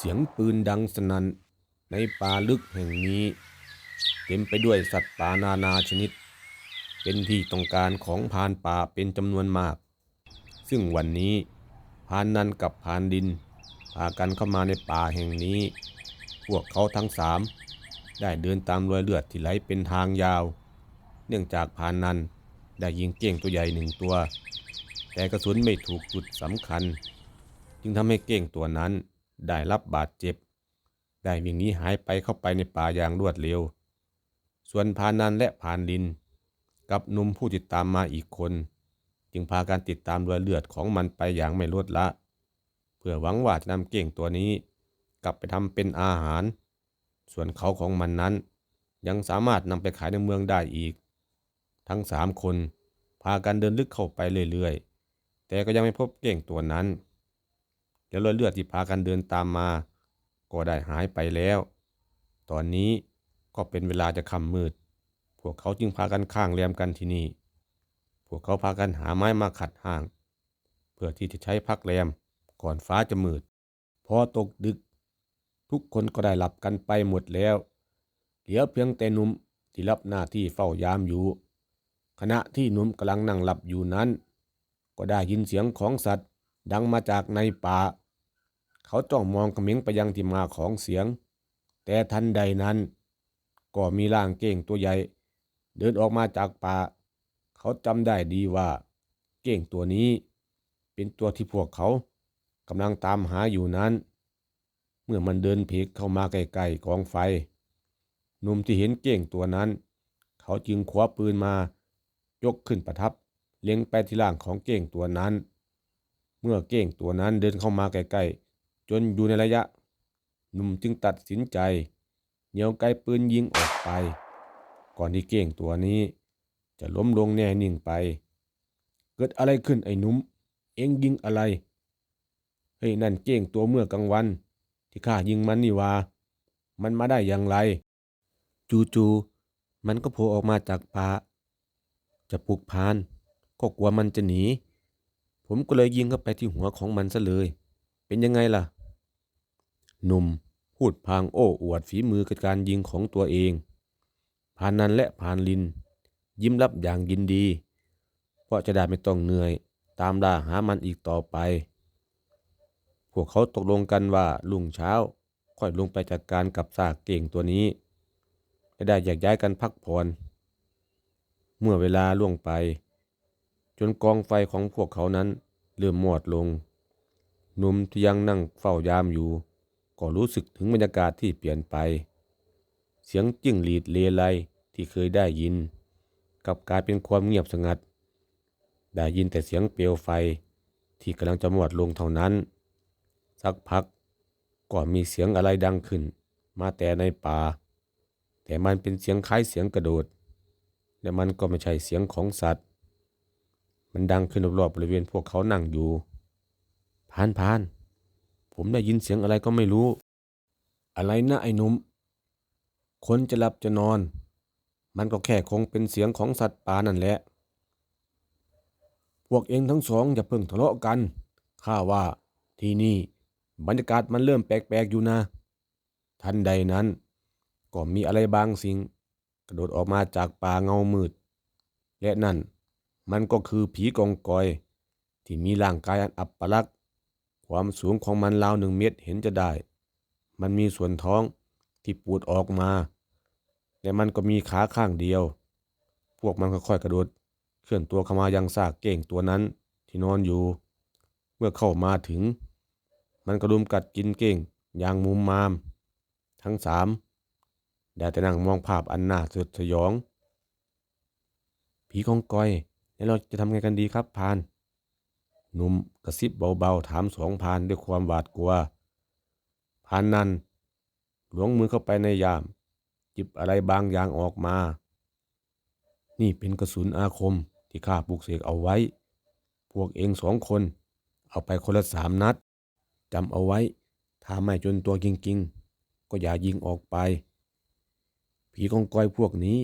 เสียงปืนดังสนั่นในป่าลึกแห่งนี้ เต็มไปด้วยสัตว์ป่านานาชนิด เป็นที่ต้องการของพานป่าเป็นจำนวนมาก ซึ่งวันนี้พานนันกับพานดินพากันเข้ามาในป่าแห่งนี้ พวกเขาทั้งสามได้เดินตามรอยเลือดที่ไหลเป็นทางยาว เนื่องจากพานนันได้ยิงเก้งตัวใหญ่หนึ่งตัว แต่กระสุนไม่ถูกจุดสำคัญ จึงทำให้เก้งตัวนั้น ได้รับบาดเจ็บ ได้วิ่งหนีหายไปเข้าไปในป่าอย่างรวดเร็ว ส่วนพานันและพานดิน กับหนุ่มผู้ติดตามมาอีกคน จึงพาการติดตามรอยเลือดของมันไปอย่างไม่ลดละ เพื่อหวังว่าจะนำเก้งตัวนี้ กลับไปทำเป็นอาหาร ส่วนเขาของมันนั้น ยังสามารถนำไปขายในเมืองได้อีก ทั้งสามคนพากันเดินลึกเข้าไปเรื่อยๆ แต่ก็ยังไม่พบเก้งตัวนั้น แล้วรอยเลือดที่พากันเดินตามมา ก็ได้หายไปแล้ว ตอนนี้ก็เป็นเวลาจะค่ำมืด พวกเขาจึงพากันข้างแรมกันที่นี่ พวกเขาพากันหาไม้มาขัดห่าง เพื่อที่จะใช้พักแรมก่อนฟ้าจะมืด พอตกดึก ทุกคนก็ได้หลับกันไปหมดแล้ว เหลือเพียงแต่นุ่มที่รับหน้าที่เฝ้ายามอยู่ ขณะที่นุ่มกำลังนั่งหลับอยู่นั้น ก็ได้ยินเสียงของสัตว์ ดังมาจากในป่า เขาจ้องมองเขมิงไปยังที่มาของเสียง แต่ทันใดนั้น ก็มีร่างเก้งตัวใหญ่ เดินออกมาจากป่า เขาจำได้ดีว่า เก้งตัวนี้เป็นตัวที่พวกเขากำลังตามหาอยู่นั้น เมื่อมันเดินเพกเข้ามาใกล้ๆกองไฟหนุ่มที่เห็นเก้งตัวนั้น เขาจึงคว้าปืนมา ยกขึ้นประทับ เล็งไปที่ร่างของเก้งตัวนั้น เมื่อเก้งตัวนั้นเดินเข้ามาใกล้ๆจนอยู่ในระยะ หนุ่มจึงตัดสินใจเหนี่ยวไกปืนยิงออกไป ก่อนที่เก้งตัวนี้ จะล้มลงแน่นิ่งไป เกิดอะไรขึ้นไอ้หนุ่ม เอ็งยิงอะไรเฮ้ยนั่นเก้งตัวเมื่อกลางวัน ที่ข้ายิงมันนี่วามันมาได้อย่างไร จูๆมันก็โผล่ออกมาจากป่าจะปลุกพาน ก็กลัวมันจะหนี ผมก็เลยยิงเข้าไปที่หัวของมันซะเลย เป็นยังไงล่ะ หนุ่มพูดพางโอ้อวดฝีมือกับการยิงของตัวเองพานนันและพานลิน ยิ้มรับอย่างยินดี เพราะจะได้ไม่ต้องเหนื่อย ตามล่าหามันอีกต่อไป พวกเขาตกลงกันว่าลุงเช้า ค่อยลงไปจัดการกับซากเก่งตัวนี้จะได้แยากย้ายกันพักผ่อนเมื่อเวลาล่วงไป จนกองไฟของพวกเขานั้นเริ่มหมดลงหนุ่มที่ยังนั่งเฝ้ายามอยู่ ก็รู้สึกถึงบรรยากาศที่เปลี่ยนไป เสียงจิ้งหรีดเลไลที่เคยได้ยินกลับกลายเป็นความเงียบสงัด ได้ยินแต่เสียงเปลวไฟที่กำลังจะหมดลงเท่านั้น สักพักก็มีเสียงอะไรดังขึ้น มาแต่ในป่า แต่มันเป็นเสียงคล้ายเสียงกระโดด และมันก็ไม่ใช่เสียงของสัตว์ มันดังขึ้นรอบๆบริเวณพวกเขานั่งอยู่พานพานผมได้ยินเสียงอะไรก็ไม่รู้ อะไรนะไอ้นุ่มคนจะหลับจะนอน มันก็แค่คงเป็นเสียงของสัตว์ป่านั่นแหละ พวกเองทั้งสองอย่าเพิ่งทะเลาะกัน ข้าว่าที่นี่บรรยากาศมันเริ่มแปลกๆอยู่นะ ทันใดนั้น ก็มีอะไรบางสิ่ง กระโดดออกมาจากป่าเงามืด และนั่น มันก็คือผีกองกอย ที่มีร่างกายอันอับปลักษณ์ความสูงของมันราวหนึ่งเมตรเห็นจะได้ มันมีส่วนท้องที่ปูดออกมาและมันก็มีขาข้างเดียว พวกมันค่อยๆกระโดด เคลื่อนตัวเข้ามายังซากเก้งตัวนั้นที่นอนอยู่ เมื่อเข้ามาถึง มันกระดุมกัดกินเก้งอย่างมุมมาม ทั้งสามได้แต่นั่งมองภาพอันน่าสยดสยอง ผีกองกอย แล้วเราจะทำไงกันดีครับพานหนุ่มกระซิบเบาๆถามสองพานด้วยความหวาดกลัวพานนั้นหลวงมือเข้าไปในยาม จิบอะไรบางอย่างออกมา นี่เป็นกระสุนอาคมที่ข้าปลูกเสกเอาไว้ พวกเองสองคน เอาไปคนละสามนัดจำเอาไว้ ถ้าไม่จนตัวจริงๆ ก็อย่ายิงออกไป ผีกองกอยพวกนี้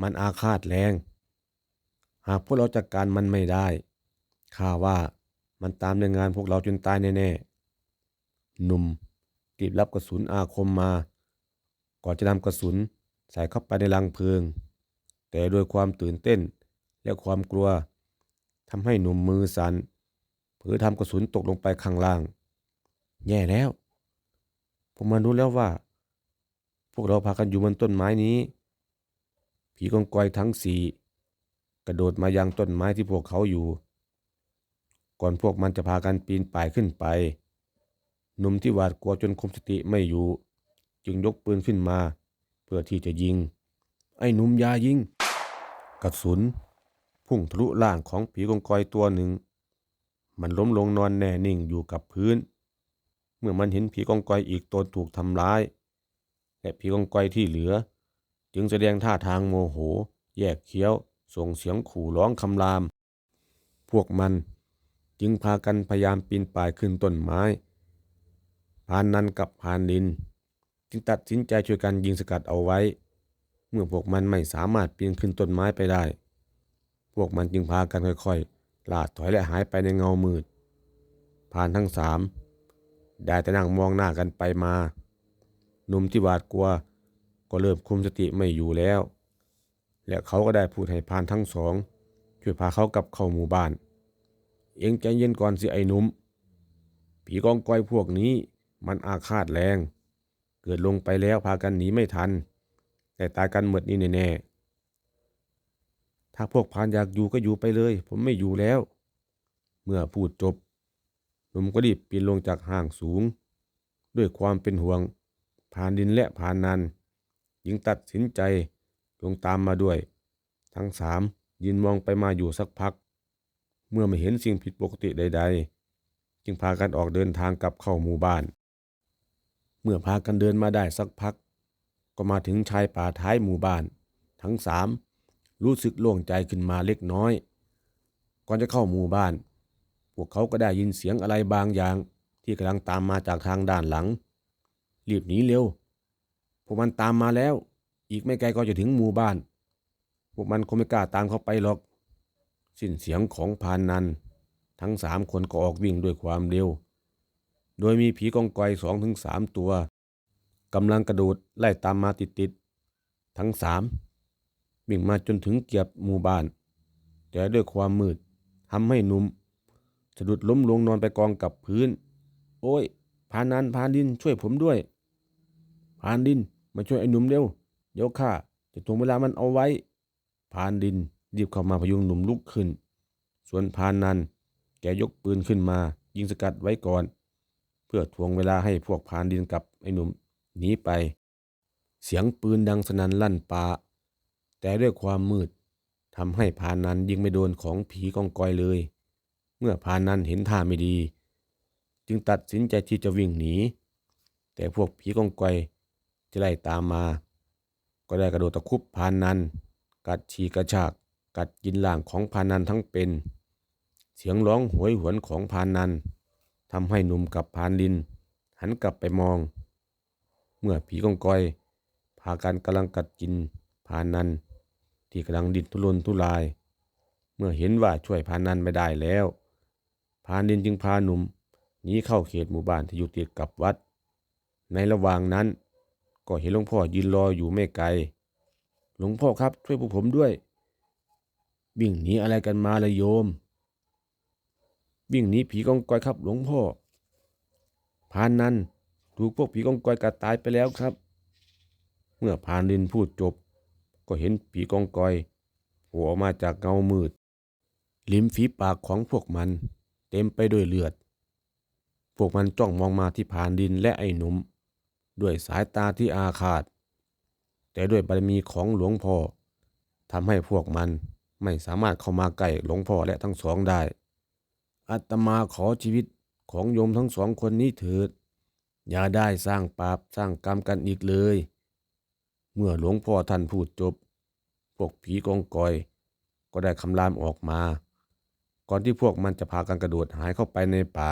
มันอาฆาตแรง หากพวกเราจัดการมันไม่ได้ข้าว่ามันตามในงานพวกเราจนตายแน่ๆหนุ่มกรีบรับกระสุนอาคมมา ก่อนจะนำกระสุนใส่เข้าไปในรังเพลิง แต่โดวยความตื่นเต้นและความกลัวทำให้หนุ่มมือสัน่นเผลอทำกระสุนตกลงไปข้างล่าง แย่แล้ว ผมมารู้แล้วว่า พวกเราพากันอยู่บนต้นไม้นี้ ผีกองกอยทั้งสี่ กระโดดมายังต้นไม้ที่พวกเขาอยู่ ก่อนพวกมันจะพากันปีนป่ายขึ้นไป หนุ่มที่หวาดกลัวจนคุมสติไม่อยู่ จึงยกปืนขึ้นมา เพื่อที่จะยิง ไอ้หนุ่มยายิง กระสุน พุ่งทะลุร่างของผีกองกอยตัวหนึ่ง มันล้มลงนอนแน่นิ่งอยู่กับพื้น เมื่อมันเห็นผีกองกอยอีกตนถูกทำร้าย และผีกองกอยที่เหลือ จึงแสดงท่าทางโมโห แยกเคี้ยว ส่งเสียงขู่ร้องคำราม พวกมันจึงพากันพยายามปีนป่ายขึ้นต้นไม้พานนันกับพานดิน จึงตัดสินใจช่วยกันยิงสกัดเอาไว้ เมื่อพวกมันไม่สามารถปีนขึ้นต้นไม้ไปได้ พวกมันจึงพากันค่อยๆลาดถอยและหายไปในเงามืดพานทั้งสามได้แต่นั่งมองหน้ากันไปมาหนุ่มที่หวาดกลัวก็เริ่มคุมสติไม่อยู่แล้ว และเขาก็ได้พูดให้พานทั้งสอง ช่วยพาเขากลับเข้าหมู่บ้าน เองใจเย็นก่อนสิไอ้หนุ่ม ผีกองกอยพวกนี้มันอาฆาตแรง เกิดลงไปแล้วพากันหนีไม่ทัน แต่ตายกันหมดนี่แน่ๆถ้าพวกพานอยากอยู่ก็อยู่ไปเลย ผมไม่อยู่แล้ว เมื่อพูดจบหนุ่มก็รีบปีนลงจากห้างสูง ด้วยความเป็นห่วงพานดินและพานนันยิงตัดสินใจ ลงตามมาด้วย ทั้งสามยืนมองไปมาอยู่สักพัก เมื่อไม่เห็นสิ่งผิดปกติใด ๆ จึงพากันออกเดินทางกลับเข้าหมู่บ้าน เมื่อพากันเดินมาได้สักพัก ก็มาถึงชายป่าท้ายหมู่บ้าน ทั้งสามรู้สึกโล่งใจขึ้นมาเล็กน้อย ก่อนจะเข้าหมู่บ้าน พวกเขาก็ได้ยินเสียงอะไรบางอย่างที่กำลังตามมาจากทางด้านหลัง รีบหนีเร็ว พวกมันตามมาแล้ว อีกไม่ไกลก็จะถึงหมู่บ้าน พวกมันคงไม่กล้าตามเขาไปหรอก สิ้นเสียงของพานนัน ทั้งสามคนก็ออกวิ่งด้วยความเร็ว โดยมีผีกองกอยสองถึงสามตัวกำลังกระโดดไล่ตามมาติดๆ ทั้งสามวิ่งมาจนถึงเกียบหมู่บ้าน แต่ด้วยความมืดทำให้หนุ่มสะดุดล้มลงนอนไปกองกับพื้น โอ้ยพานันพานดินช่วยผมด้วย พานดินมาช่วยไอ้หนุ่มเร็ว ยวข้าจะทวงเวลามันเอาไว้ พานดินรีบเข้ามาพยุงหนุ่มลุกขึ้น ส่วนพานนันแกยกปืนขึ้นมา ยิงสกัดไว้ก่อน เพื่อทวงเวลาให้พวกพานดินกับไอ้หนุ่มหนีไป เสียงปืนดังสนั่นลั่นป่าแต่ด้วยความมืดทำให้พานนันยิงไม่โดนของผีกองกอยเลย เมื่อพานนันเห็นท่าไม่ดี จึงตัดสินใจที่จะวิ่งหนี แต่พวกผีกองกอยจะไล่ตามมา ก็ได้กระโดดตะคุบพานนัน กัดฉีกกระชาก กัดกินล่างของพานันทั้งเป็น เสียงร้องหวยหวนของพานนันทำให้หนุ่มกับพานดิน หันกลับไปมอง เมื่อผีกองกอย พากันกำลังกัดกินพานนัน ที่กำลังดิ้นทุรนทุราย เมื่อเห็นว่าช่วยพานนันไม่ได้แล้ว พานดินจึงพาหนุ่มหนีเข้าเขตหมู่บ้านที่อยู่ติดกับวัด ในระหว่างนั้น ก็เห็นหลวงพ่อยืนรออยู่ไม่ไกล หลวงพ่อครับช่วยพวกผมด้วย วิ่งหนีอะไรกันมาเลยโยม วิ่งหนีผีกองกอยครับ หลวงพ่อ พานนันถูกพวกผีกองกอยกัดตายไปแล้วครับ เมื่อพานดินพูดจบ ก็เห็นผีกองกอยโผล่ออกมาจากเงามืด ลิ้มฝีปากของพวกมัน เต็มไปด้วยเลือด พวกมันจ้องมองมาที่พานดินและไอ้หนุ่ม ด้วยสายตาที่อาฆาต แต่ด้วยบารมีของหลวงพ่อทำให้พวกมันไม่สามารถเข้ามาใกล้หลวงพ่อและทั้งสองได้อาตมาขอชีวิตของโยมทั้งสองคนนี้เถิด อย่าได้สร้างบาปสร้างกรรมกันอีกเลย เมื่อหลวงพ่อท่านพูดจบ พวกผีกองกอย ก็ได้คำรามออกมา ก่อนที่พวกมันจะพากันกระโดดหายเข้าไปในป่า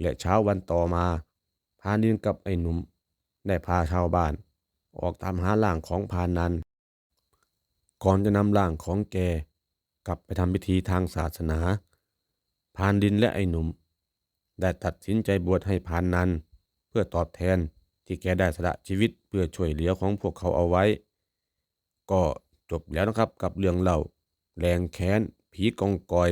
และเช้าวันต่อมา พานินกับไอ้หนุ่มได้พาชาวบ้าน ออกตามหาร่างของพานัน ก่อนจะนำร่างของแก กลับไปทำพิธีทางศาสนา พานดินและไอ้หนุ่ม ได้ตัดสินใจบวชให้พานนันเพื่อพื่อตอบแทนที่แกได้สละชีวิตเพื่อช่วยเหลือของพวกเขาเอาไว้ ก็จบแล้วนะครับกับเรื่องเล่าแรงแค้นผีกองกอย